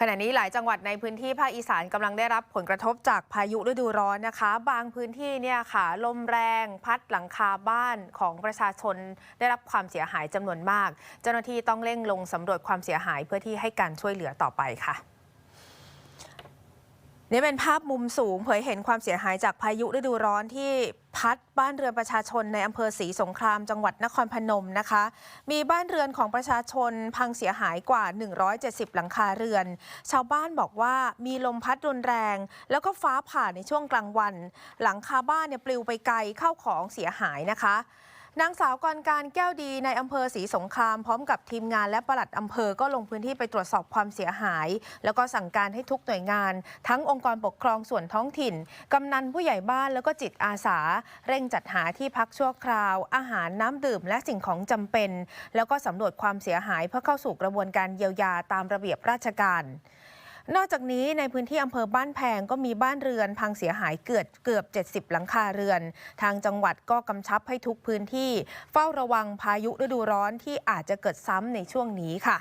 ขณะนี้หลายจังหวัดในพื้นที่ภาคอีสานกำลังได้รับผลกระทบจากพายุฤดูร้อนนะคะ บางพื้นที่เนี่ยค่ะลมแรง พัดหลังคาบ้านของประชาชนได้รับความเสียหายจำนวนมาก เจ้าหน้าที่ต้องเร่งลงสำรวจความเสียหายเพื่อที่ให้การช่วยเหลือต่อไปค่ะ นี่เป็นภาพมุมสูงเผยเห็นความเสียหายจากพายุฤดูร้อนที่พัดบ้านเรือนประชาชนในอำเภอศรีสงครามจังหวัดนครพนมนะคะ มีบ้านเรือนของประชาชนพังเสียหายกว่า 170 หลังคาเรือน ชาวบ้านบอกว่ามีลมพัดรุนแรง แล้วก็ฟ้าผ่าในช่วงกลางวัน หลังคาบ้านเนี่ยปลิวไปไกลเข้าของเสียหายนะคะ นางสาวกรการแก้วดีในอำเภอศรีสงคราม พร้อมกับทีมงานและปลัดอำเภอก็ลงพื้นที่ไปตรวจสอบความเสียหาย แล้วก็สั่งการให้ทุกหน่วยงาน ทั้งองค์กรปกครองส่วนท้องถิ่น กำนันผู้ใหญ่บ้านแล้วก็จิตอาสา เร่งจัดหาที่พักชั่วคราว อาหารน้ำดื่มและสิ่งของจำเป็น แล้วก็สำรวจความเสียหายเพื่อเข้าสู่กระบวนการเยียวยาตามระเบียบราชการ นอกจากนี้ในพื้นที่อำเภอบ้านแพงก็มีบ้านเรือน พังเสียหายเกือบเกือบ 70 หลังคาเรือน ทางจังหวัดก็กำชับให้ทุกพื้นที่ เฝ้าระวังพายุฤดูร้อนที่อาจจะเกิดซ้ำในช่วงนี้ค่ะ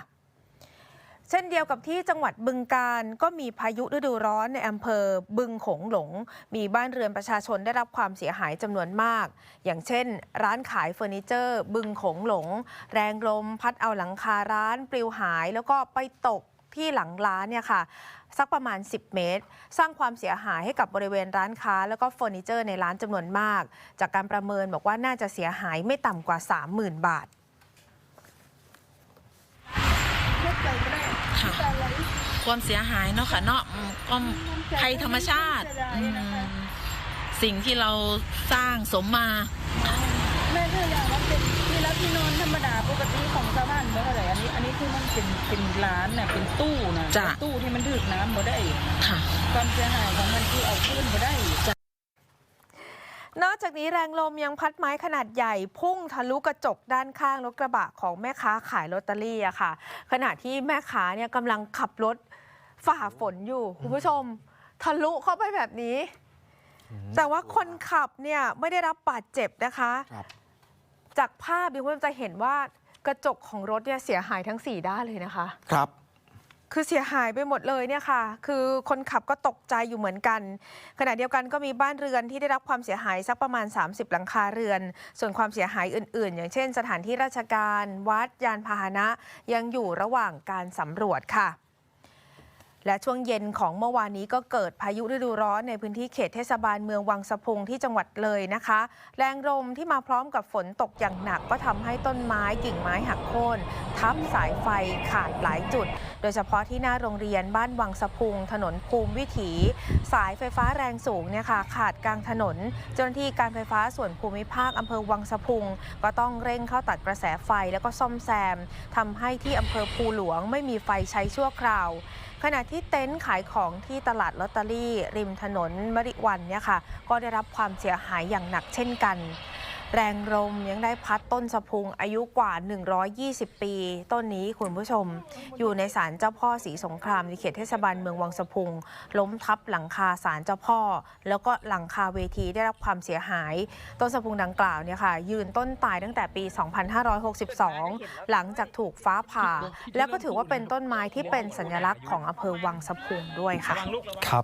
เช่นเดียวกับที่จังหวัดบึงการก็มีพายุฤดูร้อนในอำเภอบึงโขงหลง มีบ้านเรือนประชาชนได้รับความเสียหายจำนวนมาก อย่างเช่น ร้านขายเฟอร์นิเจอร์ บึงโขงหลง แรงลมพัดเอาหลังคาร้านปลิวหายแล้วก็ไปตก ที่หลังร้านเนี่ยค่ะสักประมาณ 10 เมตร สร้างความเสียหายให้กับบริเวณร้านค้า แล้วก็เฟอร์นิเจอร์ในร้านจำนวนมาก จากการประเมินบอกว่าน่าจะเสียหายไม่ต่ำกว่า 30,000 บาทความเสียหายเนาะค่ะเนาะก็ภัยธรรมชาติ สิ่งที่เราสร้างสมมาแม่ถ้าอยางว่าเที่รับที่นอนธรรมดาปกติของชาวบ้านเมื่อไหร่อันนี้ อันนี้คือมันเป็นเป็นร้านน่ะเป็นตู้นะจ้ะ ตู้ที่มันดึกน้ำบ่ได้ ค่ะ ความเสียหายของมันคือเอาขึ้นบ่ได้ นอกจากนี้แรงลมยังพัดไม้ขนาดใหญ่ พุ่งทะลุกระจกด้านข้างรถกระบะของแม่ค้าขายลอตเตอรี่อะค่ะ ขณะที่แม่ค้าเนี่ยกำลังขับรถฝ่าฝนอยู่คุณผู้ชม ทะลุเข้าไปแบบนี้ แต่ว่าคนขับเนี่ยไม่ได้รับบาดเจ็บนะคะ ครับ จากภาพคุณผู้ชมจะเห็นว่ากระจกของรถเนี่ยเสียหายทั้ง 4 ด้านเลยนะคะ ครับ คือเสียหายไปหมดเลยเนี่ยค่ะ คือคนขับก็ตกใจอยู่เหมือนกัน ขณะเดียวกันก็มีบ้านเรือนที่ได้รับความเสียหายสักประมาณ 30 หลังคาเรือน ส่วนความเสียหายอื่น ๆ อย่างเช่น สถานที่ราชการ วัดยานพาหนะ ยังอยู่ระหว่างการสำรวจค่ะ และช่วงเย็นของเมื่อวานนี้ก็เกิดพายุฤดูร้อนในพื้นที่เขตเทศบาลเมืองวังสะพุงที่จังหวัดเลยนะคะ แรงลมที่มาพร้อมกับฝนตกอย่างหนักก็ทำให้ต้นไม้กิ่งไม้หักโค่นทับสายไฟขาดหลายจุด โดยเฉพาะที่หน้าโรงเรียนบ้านวังสะพุง ถนนภูมิวิถี สายไฟฟ้าแรงสูงเนี่ยค่ะขาดกลางถนน เจ้าหน้าที่การไฟฟ้าส่วนภูมิภาคอำเภอวังสะพุง ก็ต้องเร่งเข้าตัดกระแสไฟแล้วก็ซ่อมแซมทำให้ที่อำเภอภูหลวงไม่มีไฟใช้ชั่วคราวขณะที่เต็นท์ขายของที่ตลาดลอตเตอรี่ ริมถนนมริวันเนี่ยค่ะ ก็ได้รับความเสียหายอย่างหนักเช่นกัน แรงลมยังได้พัดต้นสะพุงอายุกว่า 120 ปี ต้นนี้คุณผู้ชม อยู่ในศาลเจ้าพ่อศรีสงครามในเขตเทศบาลเมืองวังสะพุง ล้มทับหลังคาศาลเจ้าพ่อ แล้วก็หลังคาเวทีได้รับความเสียหาย ต้นสะพุงดังกล่าวเนี่ยค่ะ ยืนต้นตายตั้งแต่ปี 2562 หลังจากถูกฟ้าผ่า แล้วก็ถือว่าเป็นต้นไม้ที่เป็นสัญลักษณ์ของอำเภอวังสะพุงด้วยค่ะครับ